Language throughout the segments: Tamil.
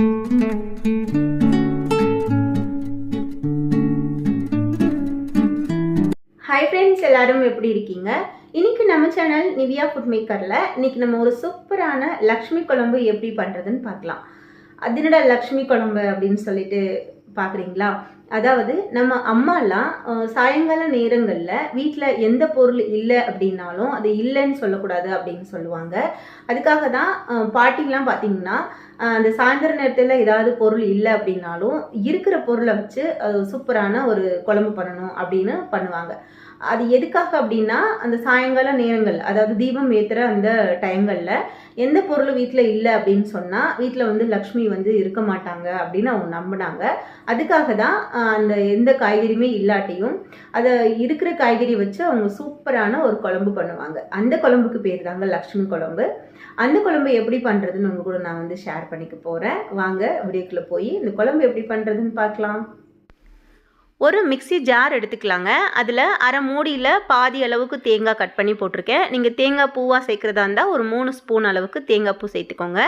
ஹாய் ஃப்ரெண்ட்ஸ் எல்லாரும் எப்படி இருக்கீங்க? இன்னைக்கு நம்ம சேனல் நிவியா ஃபுட் மேக்கரில் இன்னைக்கு நம்ம ஒரு சூப்பரான லக்ஷ்மி குழம்பு எப்படி பண்ணுறதுன்னு பார்க்கலாம். அதனோட லக்ஷ்மி குழம்பு அப்படின்னு சொல்லிட்டு பார்க்குறீங்களா அதாவது நம்ம அம்மாலாம் சாயங்கால நேரங்களில் வீட்டில் எந்த பொருள் இல்லை அப்படின்னாலும் அது இல்லைன்னு சொல்லக்கூடாது அப்படின்னு சொல்லுவாங்க. அதுக்காக தான் பாட்டிலாம் பார்த்தீங்கன்னா அந்த சாயந்தர நேரத்தில் ஏதாவது பொருள் இல்லை அப்படின்னாலும் இருக்கிற பொருளை வச்சு அது சூப்பரான ஒரு குழம்பு பண்ணணும் அப்படின்னு பண்ணுவாங்க. அது எதுக்காக அப்படின்னா அந்த சாயங்கால நேரங்கள் அதாவது தீபம் ஏற்றுற அந்த டைங்களில் எந்த பொருள் வீட்டில் இல்லை அப்படின்னு சொன்னால் வீட்டில் வந்து லக்ஷ்மி வந்து இருக்க மாட்டாங்க அப்படின்னு அவங்க நம்பினாங்க. அதுக்காக தான் அந்த எந்த காய்கறியுமே இல்லாட்டியும் அதை இருக்கிற காய்கறி வச்சு அவங்க சூப்பரான ஒரு குழம்பு பண்ணுவாங்க. அந்த குழம்புக்கு பேர் தாங்க லக்ஷ்மி குழம்பு. அந்த குழம்பு எப்படி பண்ணுறதுன்னு உங்க கூட நான் வந்து ஷேர் பண்ணிக்க போகிறேன் வாங்க வீடியோக்குள்ளே போய் இந்த குழம்பு எப்படி பண்ணுறதுன்னு பார்க்கலாம். ஒரு மிக்ஸி ஜார் எடுத்துக்கலாங்க. அதில் அரை மூடியில் பாதி அளவுக்கு தேங்காய் கட் பண்ணி போட்டிருக்கேன். நீங்கள் தேங்காய் பூவாக சேர்க்குறதா இருந்தால் ஒரு மூணு ஸ்பூன் அளவுக்கு தேங்காய் பூ சேர்த்துக்கோங்க.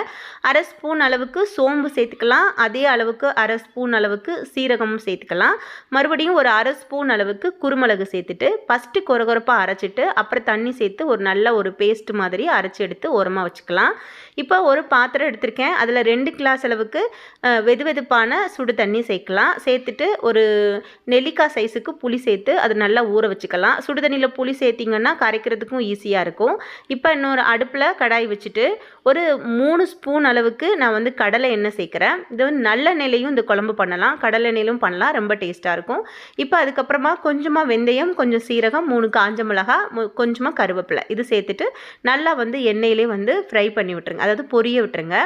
அரை ஸ்பூன் அளவுக்கு சோம்பு சேர்த்துக்கலாம். அதே அளவுக்கு அரை ஸ்பூன் அளவுக்கு சீரகமும் சேர்த்துக்கலாம். மறுபடியும் ஒரு அரை ஸ்பூன் அளவுக்கு குருமிளகு சேர்த்துட்டு ஃபஸ்ட்டு கொரகொரப்பாக அரைச்சிட்டு அப்புறம் தண்ணி சேர்த்து ஒரு நல்ல ஒரு பேஸ்ட் மாதிரி அரைச்சி எடுத்து உரமாக வச்சுக்கலாம். இப்போ ஒரு பாத்திரம் எடுத்திருக்கேன். அதில் ரெண்டு கிளாஸ் அளவுக்கு வெது வெதுப்பான சுடு தண்ணி சேர்க்கலாம். சேர்த்துட்டு ஒரு நெல்லிக்காய் சைஸுக்கு புளி சேர்த்து அது நல்லா ஊற வச்சுக்கலாம். சுடுதண்ணியில் புளி சேர்த்திங்கன்னா கரைக்கிறதுக்கும் ஈஸியாக இருக்கும். இப்போ இன்னொரு அடுப்பில் கடாய் வச்சுட்டு ஒரு மூணு ஸ்பூன் அளவுக்கு நான் வந்து கடலை எண்ணெய் சேர்க்குறேன். இது வந்து நல்ல நிலையும் இந்த குழம்பு பண்ணலாம். கடலை எண்ணெயிலும் பண்ணலாம். ரொம்ப டேஸ்ட்டாக இருக்கும். இப்போ அதுக்கப்புறமா கொஞ்சமாக வெந்தயம் கொஞ்சம் சீரகம் மூணு காஞ்ச மிளகா மு- கொஞ்சமாக கருவேப்பிலை. இது சேர்த்துட்டு நல்லா வந்து எண்ணெயிலே வந்து ஃப்ரை பண்ணி விட்டுருங்க. அதாவது பொரிய விட்டுருங்க.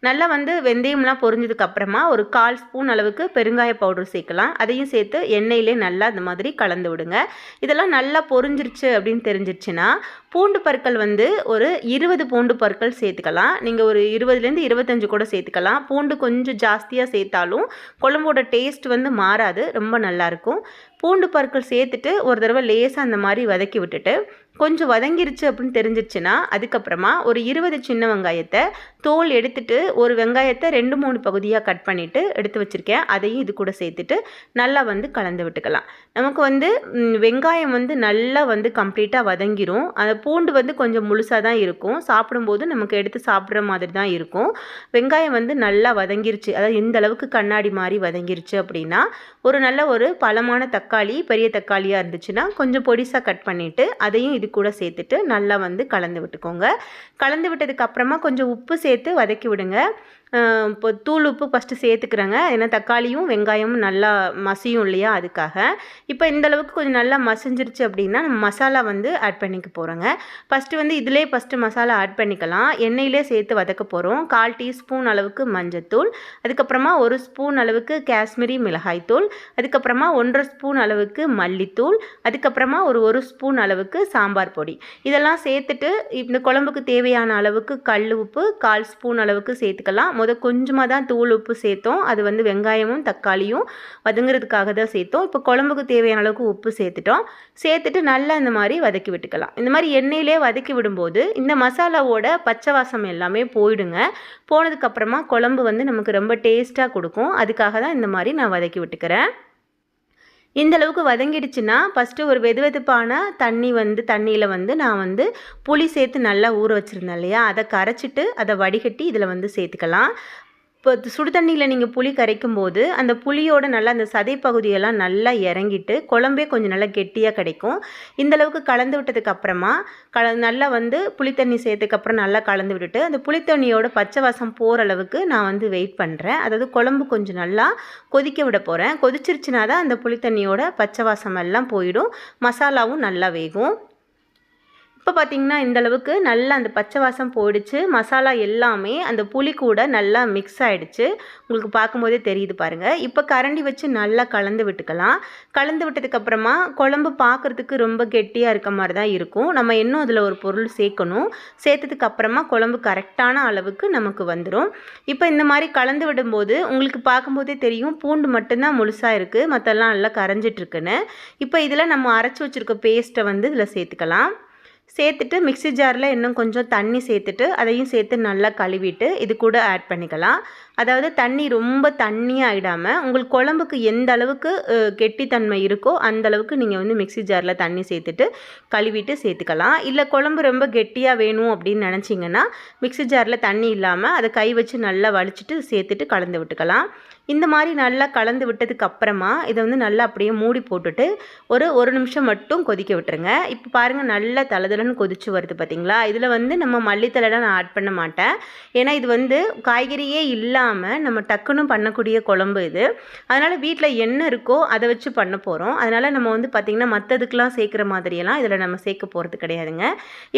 நல்லா வந்து வெந்தயம்லாம் பொரிஞ்சதுக்கப்புறமா ஒரு கால் ஸ்பூன் அளவுக்கு பெருங்காய பவுடர் சேர்க்கலாம். அதையும் சேர்த்து எண்ணெயிலே நல்லா இந்த மாதிரி கலந்து விடுங்க. இதெல்லாம் நல்லா பொரிஞ்சிருச்சு அப்படின்னு தெரிஞ்சிருச்சுன்னா பூண்டு பற்கள் வந்து ஒரு இருபது பூண்டு பற்கள் சேர்த்துக்கலாம். நீங்கள் ஒரு இருபதுலேருந்து இருபத்தஞ்சு கூட சேர்த்துக்கலாம். பூண்டு கொஞ்சம் ஜாஸ்தியாக சேர்த்தாலும் குழம்போட டேஸ்ட் வந்து மாறாது ரொம்ப நல்லாயிருக்கும் பூண்டு பற்கள் சேர்த்துட்டு ஒரு தடவை லேசாக அந்த மாதிரி வதக்கி விட்டுட்டு கொஞ்சம் வதங்கிருச்சு அப்படின்னு தெரிஞ்சிச்சுன்னா அதுக்கப்புறமா ஒரு இருபது சின்ன வெங்காயத்தை தோல் எடுத்துட்டு ஒரு வெங்காயத்தை ரெண்டு மூணு பகுதியாக கட் பண்ணிவிட்டு எடுத்து வச்சுருக்கேன். அதையும் இது கூட சேர்த்துட்டு நல்லா வந்து கலந்து விட்டுக்கலாம். நமக்கு வந்து வெங்காயம் வந்து நல்லா வந்து கம்ப்ளீட்டாக வதங்கிரும். அந்த பூண்டு வந்து கொஞ்சம் முழுசாக தான் இருக்கும். சாப்பிடும்போது நமக்கு எடுத்து சாப்பிட்ற மாதிரி தான் இருக்கும். வெங்காயம் வந்து நல்லா வதங்கிருச்சு. அதாவது இந்த அளவுக்கு கண்ணாடி மாதிரி வதங்கிருச்சு அப்படின்னா ஒரு நல்ல ஒரு பழமான தக்காளி பெரிய தக்காளியாக இருந்துச்சுன்னா கொஞ்சம் பொடிசாக கட் பண்ணிவிட்டு அதையும் இது கூட சேர்த்துட்டு நல்லா வந்து கலந்து விட்டுக்கோங்க. கலந்து விட்டதுக்கு அப்புறமா கொஞ்சம் உப்பு சேர்த்து வதக்கி விடுங்க. இப்போ தூள் உப்பு ஃபஸ்ட்டு சேர்த்துக்கிறாங்க. ஏன்னா தக்காளியும் வெங்காயமும் நல்லா மசியும் இல்லையா அதுக்காக. இப்போ இந்த அளவுக்கு கொஞ்சம் நல்லா மசிஞ்சிருச்சு அப்படின்னா நம்ம மசாலா வந்து ஆட் பண்ணிக்க போகிறோங்க ஃபஸ்ட்டு வந்து இதிலே ஃபஸ்ட்டு மசாலா ஆட் பண்ணிக்கலாம். எண்ணெயிலே சேர்த்து வதக்க போகிறோம் கால் டீஸ்பூன் அளவுக்கு மஞ்சத்தூள். அதுக்கப்புறமா ஒரு ஸ்பூன் அளவுக்கு காஷ்மீரி மிளகாய்த்தூள் அதுக்கப்புறமா ஒன்றரை ஸ்பூன் அளவுக்கு மல்லித்தூள். அதுக்கப்புறமா ஒரு ஒரு ஸ்பூன் அளவுக்கு சாம்பார் பொடி. இதெல்லாம் சேர்த்துட்டு இந்த குழம்புக்கு தேவையான அளவுக்கு கல் உப்பு கால் ஸ்பூன் அளவுக்கு சேர்த்துக்கலாம். முத கொஞ்சமாக தான் தூள் உப்பு சேர்த்தோம். அது வந்து வெங்காயமும் தக்காளியும் வதங்குறதுக்காக தான் சேர்த்தோம். இப்போ குழம்புக்கு தேவையான அளவுக்கு உப்பு சேர்த்துட்டோம். சேர்த்துட்டு நல்லா இந்த மாதிரி வதக்கி விட்டுக்கலாம். இந்த மாதிரி எண்ணெயிலே வதக்கி விடும்போது இந்த மசாலாவோட பச்சை வாசம் எல்லாமே போயிடுங்க. போனதுக்கப்புறமா குழம்பு வந்து நமக்கு ரொம்ப டேஸ்ட்டாக கொடுக்கும். அதுக்காக தான் இந்த மாதிரி நான் வதக்கி விட்டுக்கிறேன். இந்த அளவுக்கு வதங்கிடுச்சுன்னா ஃபஸ்ட்டு ஒரு வெது வெதுப்பான தண்ணி வந்து தண்ணியில் வந்து நான் வந்து புளி சேர்த்து நல்லா ஊற வச்சுருந்தேன் இல்லையா? அதை கரைச்சிட்டு அதை வடிகட்டி இதில் வந்து சேர்த்துக்கலாம். இப்போ சுடு தண்ணியில் நீங்கள் புளி கரைக்கும் போது அந்த புளியோட நல்லா அந்த சதை பகுதியெல்லாம் நல்லா இறங்கிட்டு குழம்பே கொஞ்சம் நல்லா கெட்டியாக கிடைக்கும். இந்தளவுக்கு கலந்து விட்டதுக்கு அப்புறமா கல நல்லா வந்து புளித்தண்ணி சேர்த்துக்கப்புறம் நல்லா கலந்து விட்டுட்டு அந்த புளித்தண்ணியோட பச்சை வாசம் போகிற அளவுக்கு நான் வந்து வெயிட் பண்ணுறேன் அதாவது குழம்பு கொஞ்சம் நல்லா கொதிக்க விட போகிறேன் கொதிச்சிருச்சுனா தான் அந்த புளித்தண்ணியோட பச்சை வாசம் எல்லாம் போயிடும். மசாலாவும் நல்லா வேகும். இப்போ பார்த்தீங்கன்னா இந்த அளவுக்கு நல்லா அந்த பச்சை வாசம் போயிடுச்சு. மசாலா எல்லாமே அந்த புளி கூட நல்லா மிக்ஸ் ஆகிடுச்சு உங்களுக்கு பார்க்கும்போதே தெரியுது பாருங்கள் இப்போ கரண்டி வச்சு நல்லா கலந்து விட்டுக்கலாம். கலந்து விட்டதுக்கப்புறமா குழம்பு பார்க்குறதுக்கு ரொம்ப கெட்டியாக இருக்க மாதிரி தான் இருக்கும். நம்ம இன்னும் அதில் ஒரு பொருள் சேர்க்கணும். சேர்த்ததுக்கு அப்புறமா குழம்பு கரெக்டான அளவுக்கு நமக்கு வந்துடும் இப்போ இந்த மாதிரி கலந்து விடும்போது உங்களுக்கு பார்க்கும்போதே தெரியும். பூண்டு மட்டும்தான் முழுசாக இருக்குது மற்றெல்லாம் நல்லா கரைஞ்சிட்ருக்குன்னு இப்போ இதில் நம்ம அரைச்சி வச்சுருக்க பேஸ்ட்டை வந்து இதில் சேர்த்துக்கலாம். சேர்த்துட்டு மிக்ஸி ஜாரில் இன்னும் கொஞ்சம் தண்ணி சேர்த்துட்டு அதையும் சேர்த்து நல்லா கழுவிட்டு இது கூட ஆட் பண்ணிக்கலாம். அதாவது தண்ணி ரொம்ப தண்ணியாக ஆகிடாமல் உங்களுக்கு குழம்புக்கு எந்த அளவுக்கு கெட்டித்தன்மை இருக்கோ அந்த அளவுக்கு நீங்கள் வந்து மிக்ஸி ஜாரில் தண்ணி சேர்த்துட்டு கழுவிட்டு சேர்த்துக்கலாம். இல்லை குழம்பு ரொம்ப கெட்டியாக வேணும் அப்படின்னு நினச்சிங்கன்னா மிக்ஸி ஜாரில் தண்ணி இல்லாமல் அதை கை வச்சு நல்லா வலிச்சிட்டு சேர்த்துட்டு கலந்து விட்டுக்கலாம். இந்த மாதிரி நல்லா கலந்து விட்டதுக்கு அப்புறமா இதை வந்து நல்லா அப்படியே மூடி போட்டுட்டு ஒரு ஒரு நிமிஷம் மட்டும் கொதிக்க விட்டுருங்க. இப்போ பாருங்கள் நல்லா தளதளன்னு கொதிச்சு வருது பார்த்தீங்களா? இதில் வந்து நம்ம மல்லித்தலைலாம் நான் ஆட் பண்ண மாட்டேன். ஏன்னா இது வந்து காய்கறியே இல்லாமல் நம்ம டக்குன்னு பண்ணக்கூடிய குழம்பு இது. அதனால் வீட்டில் என்ன இருக்கோ அதை வச்சு பண்ண போகிறோம் அதனால் நம்ம வந்து பார்த்திங்கன்னா மற்றதுக்கெலாம் சேர்க்குற மாதிரியெல்லாம் இதில் நம்ம சேர்க்க போகிறது கிடையாதுங்க.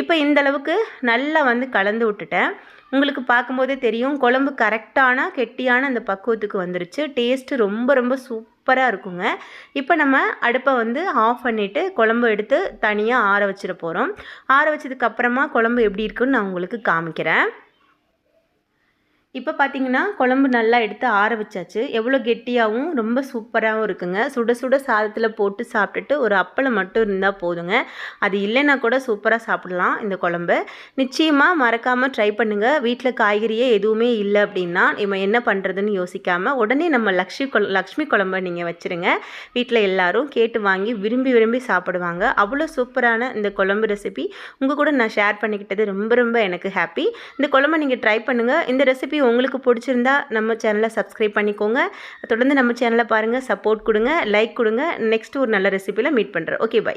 இப்போ இந்த அளவுக்கு நல்லா வந்து கலந்து விட்டுட்டேன். உங்களுக்கு பார்க்கும்போதே தெரியும் குழம்பு கரெக்டான கெட்டியான அந்த பக்குவத்துக்கு வந்துருச்சு. டேஸ்ட்டு ரொம்ப ரொம்ப சூப்பராக இருக்குங்க. இப்போ நம்ம அடுப்பை வந்து ஆஃப் பண்ணிவிட்டு குழம்பு எடுத்து தனியாக ஆற வச்சிட போகிறோம் ஆற வச்சதுக்கப்புறமா குழம்பு எப்படி இருக்குன்னு நான் உங்களுக்கு காமிக்கிறேன். இப்போ பார்த்தீங்கன்னா குழம்பு நல்லா எடுத்து ஆற வச்சாச்சு. எவ்வளோ கெட்டியாகவும் ரொம்ப சூப்பராகவும் இருக்குங்க. சுட சுட சாதத்தில் போட்டு சாப்பிட்டுட்டு ஒரு அப்பளம் மட்டும் இருந்தால் போதுங்க. அது இல்லைன்னா கூட சூப்பராக சாப்பிடலாம் இந்த குழம்பு. நிச்சயமாக மறக்காமல் ட்ரை பண்ணுங்கள் வீட்டில் காய்கறியே எதுவுமே இல்லை அப்படின்னா நம்ம என்ன பண்ணுறதுன்னு யோசிக்காமல் உடனே நம்ம லக்ஷ்மி கொ லக்ஷ்மி குழம்பை நீங்கள் வச்சுருங்க. வீட்டில் எல்லோரும் கேட்டு வாங்கி விரும்பி விரும்பி சாப்பிடுவாங்க. அவ்வளோ சூப்பரான இந்த குழம்பு ரெசிபி உங்கள் கூட நான் ஷேர் பண்ணிக்கிட்டது ரொம்ப ரொம்ப எனக்கு ஹாப்பி இந்த குழம்பை நீங்கள் ட்ரை பண்ணுங்கள் இந்த ரெசிபி உங்களுக்கு பிடிச்சிருந்தா நம்ம சேனலை சப்ஸ்கிரைப் பண்ணிக்கோங்க. தொடர்ந்து நம்ம சேனலை பாருங்கள் சப்போர்ட் கொடுங்க லைக் கொடுங்க. நெக்ஸ்ட் ஒரு நல்ல ரெசிபியில் மீட் பண்ணுறேன் ஓகே பை